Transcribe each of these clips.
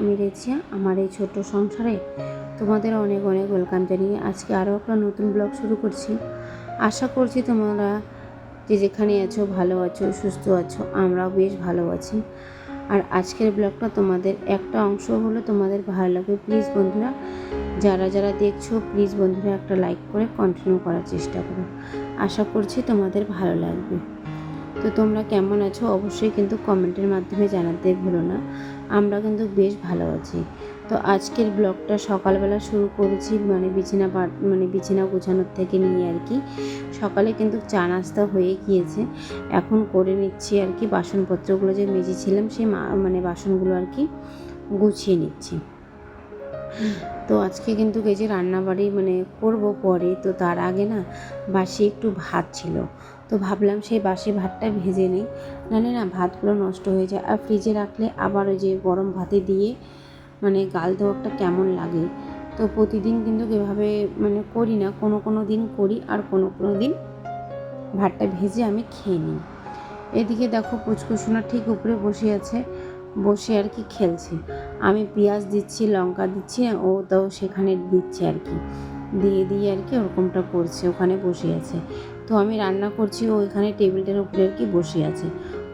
আমি রেজিয়া। আমার এই ছোট্ট সংসারে তোমাদের অনেক অনেক ওয়েলকাম জানিয়ে আজকে আরও একটা নতুন ব্লগ শুরু করছি। আশা করছি তোমরা যে যেখানে আছো, ভালো আছো, সুস্থ আছো, আমরাও বেশ ভালো আছি। আর আজকের ব্লগটা তোমাদের একটা অংশ হলো তোমাদের ভালো লাগবে। প্লিজ বন্ধুরা, যারা যারা দেখছ, প্লিজ বন্ধুরা একটা লাইক করে কন্টিনিউ করার চেষ্টা করো। আশা করছি তোমাদের ভালো লাগবে। তো তোমরা কেমন আছো অবশ্যই কিন্তু কমেন্টের মাধ্যমে জানাতে ভুলো না। আমরা কিন্তু বেশ ভালো আছি। তো আজকের ব্লগটা সকালবেলা শুরু করেছি মানে বিছানা মানে বিছানা গোছানোর থেকে নিয়ে আর কি। সকালে কিন্তু চা নাস্তা হয়ে গিয়েছে। এখন করে নিচ্ছি আর কি বাসনপত্রগুলো যে মেজেছিলাম, সেই মানে বাসনগুলো আর কি গুছিয়ে নিচ্ছি। তো আজকে কিন্তু এই যে রান্নাবাড়ি মানে করব পরে, তো তার আগে না বাসি একটু ভাত ছিল। তো ভাবলাম সেই বাসি ভাতটা ভেজে নিই। নাহলে না ভাতগুলো নষ্ট হয়ে যায়। আর ফ্রিজে রাখলে আবার ওই যে গরম ভাতে দিয়ে মানে গাল দেওয়াটা কেমন লাগে। তো প্রতিদিন কিন্তু এভাবে মানে করি না। কোনো কোনো দিন করি আর কোনো কোনো দিন ভাতটা ভেজে আমি খেয়ে নিই। এদিকে দেখো পুচকুসোনা ঠিক উপরে বসে আছে। বসে আর কি খেলছে। আমি পেঁয়াজ দিচ্ছি, লঙ্কা দিচ্ছি ও তো সেখানে দিচ্ছে আর কি। দিয়ে দিয়ে আর কি ওরকমটা করছে, ওখানে বসে আছে। তো আমি রান্না করছি, ও এখানে টেবিলটার উপরে আর কি বসে আছে।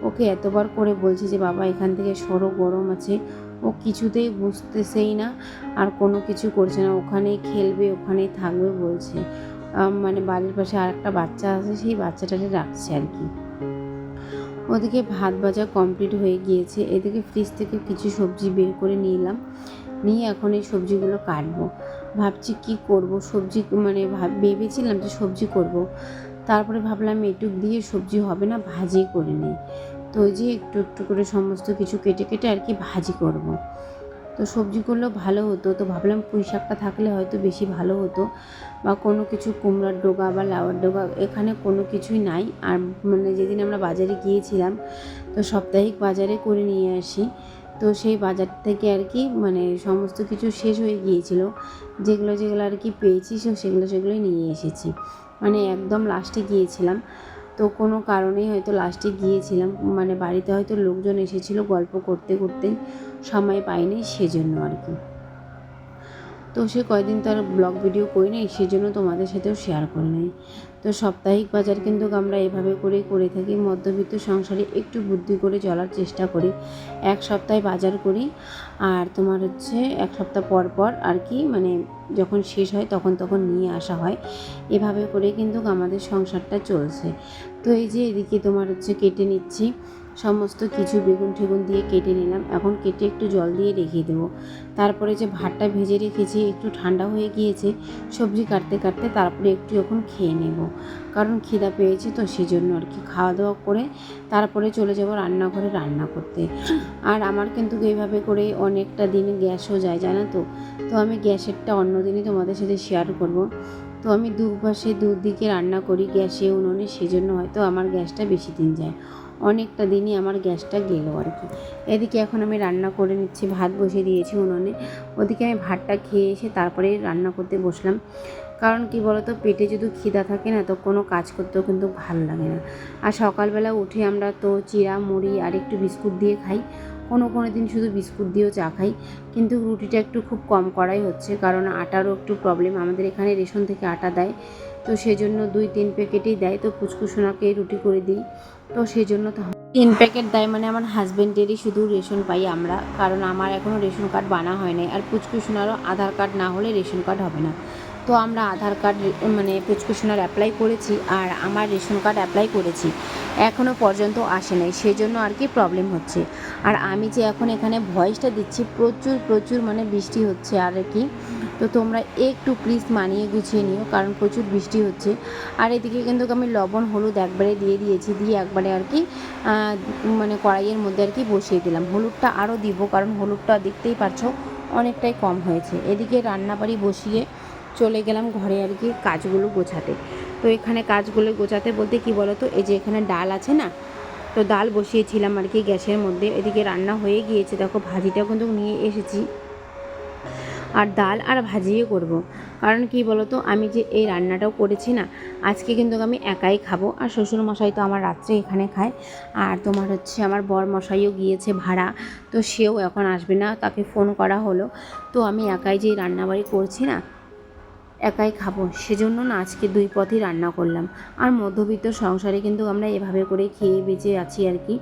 ওকে এতবার করে বলছি যে, বাবা, এখান থেকে সরো, গরম আছে। ও কিছুতেই বুঝতেছেই না, আর কোনো কিছু করছে না। ওখানেই খেলবে, ওখানেই থাকবে বলছে। মানে বাড়ির পাশে আর একটা বাচ্চা আছে, সেই বাচ্চাটাকে রাখছে আর কি। ওদিকে ভাত ভাজা কমপ্লিট হয়ে গিয়েছে। এদিকে ফ্রিজ থেকে কিছু সবজি বের করে নিলাম। নিয়ে এখন এই সবজিগুলো কাটবো। ভাবছি কি করব? সবজি মানে ভাব- ভেবেছিলাম যে সবজি করব। তারপরে ভাবলাম এটুক দিয়ে সবজি হবে না, ভাজি করে নিই। তো ওই যে একটু একটু করে সমস্ত কিছু কেটে কেটে আর কি ভাজি করব। তো সবজি করলেও ভালো হতো, তো ভাবলাম পুঁই শাকটা থাকলে হয়তো বেশি ভালো হতো বা কোনো কিছু কুমড়ার ডোগা বা লাউয়ের ডোগা এখানে কোনো কিছুই নাই। আর মানে যেদিন আমরা বাজারে গিয়েছিলাম, তো সাপ্তাহিক বাজারে করে নিয়ে আসি। তো সেই বাজার থেকে আর কি মানে সমস্ত কিছু শেষ হয়ে গিয়েছিল। যেগুলো যেগুলো আর কি পেয়েছি সেগুলো সেগুলোই নিয়ে এসেছি। মানে একদম লাস্টে গিয়েছিলাম। তো কোনো কারণেই হয়তো লাস্টে গিয়েছিলাম। মানে বাড়িতে হয়তো লোকজন এসেছিল গল্প করতে করতে। সময় পাইনি সেজন্য আর কি। তো সে কয়দিন তার ব্লগ ভিডিও করি নাই, সেজন্য তোমাদের সাথেও শেয়ার করে নেই। তো সাপ্তাহিক বাজার কিন্তু আমরা এভাবে করেই করে থাকি, মধ্যবিত্ত সংসারে একটু বুদ্ধি করে চলার চেষ্টা করি, এক সপ্তাহে বাজার করি, আর তোমার হচ্ছে এক সপ্তাহ পর পর আর কি মানে যখন শেষ হয় তখন তখন নিয়ে আসা হয়। এভাবে করে কিন্তু আমাদের সংসারটা চলছে। তো এই যে এদিকে তোমার হচ্ছে কেটে নিচ্ছি সমস্ত কিছু বেগুন ঠেগুন দিয়ে কেটে নিলাম। এখন কেটে একটু জল দিয়ে রেখে দেবো। তারপরে যে ভাতটা ভেজে রেখেছি, একটু ঠান্ডা হয়ে গিয়েছে, সবজি কাটতে কাটতে তারপরে একটু এখন খেয়ে নেব। কারণ খিদা পেয়েছে তো সেই জন্য আর কি খাওয়া দাওয়া করে তারপরে চলে যাব রান্নাঘরে রান্না করতে। আর আমার কিন্তু এইভাবে করে অনেকটা দিন গ্যাসও যায়, জানো তো? তো আমি গ্যাসেরটা অন্য দিনই তোমাদের সাথে শেয়ার করব। তো আমি দুপাশে দুদিকে রান্না করি গ্যাসে উনুনে, সেজন্য হয়তো আমার গ্যাসটা বেশি দিন যায়। অনেকটা দিনই আমার গ্যাসটা গেল আর কি। এদিকে এখন আমি রান্না করে নিচ্ছি, ভাত বসিয়ে দিয়েছি উনুনে। ওদিকে আমি ভাতটা খেয়ে এসে তারপরে রান্না করতে বসলাম। কারণ কি বলতো, পেটে যদি খিদা থাকে না, তো কোনো কাজ করতেও কিন্তু ভালো লাগে না। আর সকালবেলা উঠে আমরা তো চিরা মুড়ি আর একটু বিস্কুট দিয়ে খাই। কোনো কোনো দিন শুধু বিস্কুট দিয়েও চা খাই। কিন্তু রুটিটা একটু খুব কম করাই হচ্ছে, কারণ আটারও একটু প্রবলেম আমাদের এখানে রেশন থেকে আটা দেয়, তো সেজন্য দুই, তিন প্যাকেটেই দেয়। তো ফুচকুসোনাকে রুটি করে দিই, তো সেই জন্য তো তিন প্যাকেট দেয় মানে আমার হাজব্যান্ডেরই শুধু রেশন পাই আমরা, কারণ আমার এখনও রেশন কার্ড বানা হয় নাই। আর পুচকুসোনারও আধার কার্ড না হলে রেশন কার্ড হবে না। তো আমরা আধার কার্ড মানে পুচকুসোনার অ্যাপ্লাই করেছি আর আমার রেশন কার্ড অ্যাপ্লাই করেছি। এখনও পর্যন্ত আসে নাই সেই জন্য আর কি প্রবলেম হচ্ছে। আর আমি যে এখন এখানে ভয়েসটা দিচ্ছি, প্রচুর প্রচুর মানে বৃষ্টি হচ্ছে আর কি। তো তোমরা একটু প্লিজ মানিয়ে গুছিয়ে নিও, কারণ প্রচুর বৃষ্টি হচ্ছে। আর এদিকে কিন্তু আমি লবণ, হলুদ একবারে দিয়ে দিয়েছি, দিয়ে একবারে আর কি মানে কড়াইয়ের মধ্যে আর কি বসিয়ে দিলাম। হলুদটা আরও দিব, কারণ হলুদটা দেখতেই পারছ অনেকটাই কম হয়েছে। এদিকে রান্নাবাড়ি বসিয়ে চলে গেলাম ঘরে আর কি কাজগুলো গোছাতে। তো এখানে কাজগুলো গোছাতে বলতে কি বলো তো এই যে এখানে ডাল আছে না, তো ডাল বসিয়েছিলাম আর কি গ্যাসের মধ্যে। এদিকে রান্না হয়ে গিয়েছে, দেখো ভাজিটা কিন্তু নিয়ে এসেছি। আর ডাল আর ভাজিও করব। কারণ কি বলতো, আমি যে এই রান্নাটাও করেছি না, আজকে কিন্তু আমি একাই খাব। আর শ্বশুর মশাই তো আমার রাত্রে এখানে খায়। আর তোমার হচ্ছে আমার বর মশাইও গিয়েছে ভাড়া, তো সেও এখন আসবে না, তাকে ফোন করা হলো। তো আমি একাই যে রান্নাবাড়ি করছি না একাই খাব। সেজন্য না আজকে দুই পথই রান্না করলাম। আর মধ্যবিত্ত সংসারে কিন্তু আমরা এভাবে করে খেয়ে বেঁচে আছি আর কি।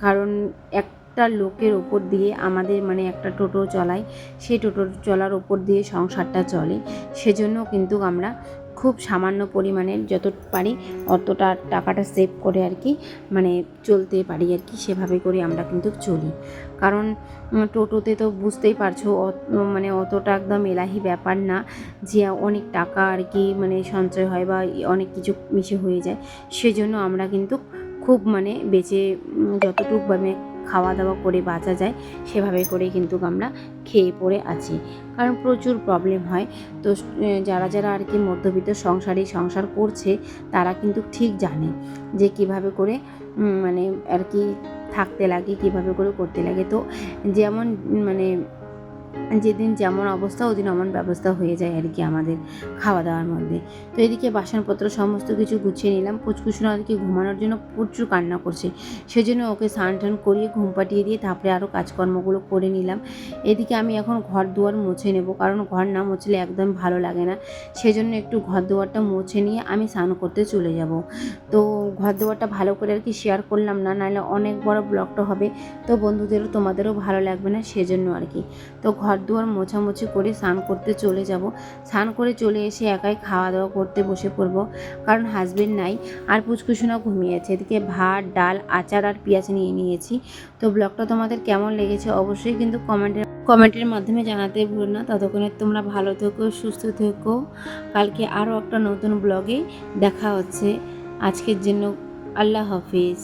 কারণ এক একটা লোকের ওপর দিয়ে আমাদের মানে একটা টোটো চলায় সেই টোটো চলার ওপর দিয়ে সংসারটা চলে। সেজন্য কিন্তু আমরা খুব সামান্য পরিমাণের যত পারি অতটা টাকাটা সেভ করে আর কি মানে চলতে পারি আর কি, সেভাবে করে আমরা কিন্তু চলি। কারণ টোটোতে তো বুঝতেই পারছ মানে অতটা একদম এলাহি ব্যাপার না যে অনেক টাকা আর কি মানে সঞ্চয় হয় বা অনেক কিছু মিশে হয়ে যায়। সেজন্য আমরা কিন্তু খুব মানে বেঁচে যতটুকু খাওয়া দাওয়া করে বাঁচা যায়, সেভাবে করে কিন্তু আমরা খেয়ে পড়ে আছি। কারণ প্রচুর প্রবলেম হয়। তো যারা যারা আর কি মধ্যবিত্ত সংসারে সংসার করছে, তারা কিন্তু ঠিক জানে যে কীভাবে করে মানে আর কি থাকতে লাগে, কীভাবে করে করতে লাগে। তো, যেমন মানে যেদিন যেমন অবস্থা, ওদিন অমন ব্যবস্থা হয়ে যায় আর কি আমাদের খাওয়া দাওয়ার মধ্যে। তো এদিকে বাসনপত্র সমস্ত কিছু গুছিয়ে নিলাম। পুচকুসুনা আর কি ঘুমানোর জন্য প্রচুর কান্না করছে। সেজন্য ওকে স্নান টান করিয়ে ঘুম পাঠিয়ে দিয়ে তারপরে আরও কাজকর্মগুলো করে নিলাম। এদিকে আমি এখন ঘর দুয়ার মুছে নেব, কারণ ঘর না মুছলে একদম ভালো লাগে না। সেজন্য একটু ঘর দুয়ারটা মুছে নিয়ে আমি স্নান করতে চলে যাব। তো ঘর দুয়ারটা ভালো করে আর কি শেয়ার করলাম না, নাহলে অনেক বড় ব্লগটা হবে। তো বন্ধুদেরও, তোমাদেরও ভালো লাগবে না, সেজন্য আর কি। তো ঘর দুয়ার মোছামুছি করে স্নান করতে চলে যাব। স্নান করে চলে এসে একাই খাওয়া দাওয়া করতে বসে পড়ব। কারণ হাজবেন্ড নাই, আর পুচকুসুনা ঘুমিয়েছে এদিকে ভাত, ডাল, আচার আর পেঁয়াজ নিয়ে নিয়েছি। তো ব্লগটা তোমাদের কেমন লেগেছে অবশ্যই কিন্তু কমেন্টের কমেন্টের মাধ্যমে জানাতে ভুলো না। ততক্ষণে তোমরা ভালো থেকো, সুস্থ থেকো। কালকে আরও একটা নতুন ব্লগে দেখা হচ্ছে। আজকের জন্য আল্লাহ হাফিজ।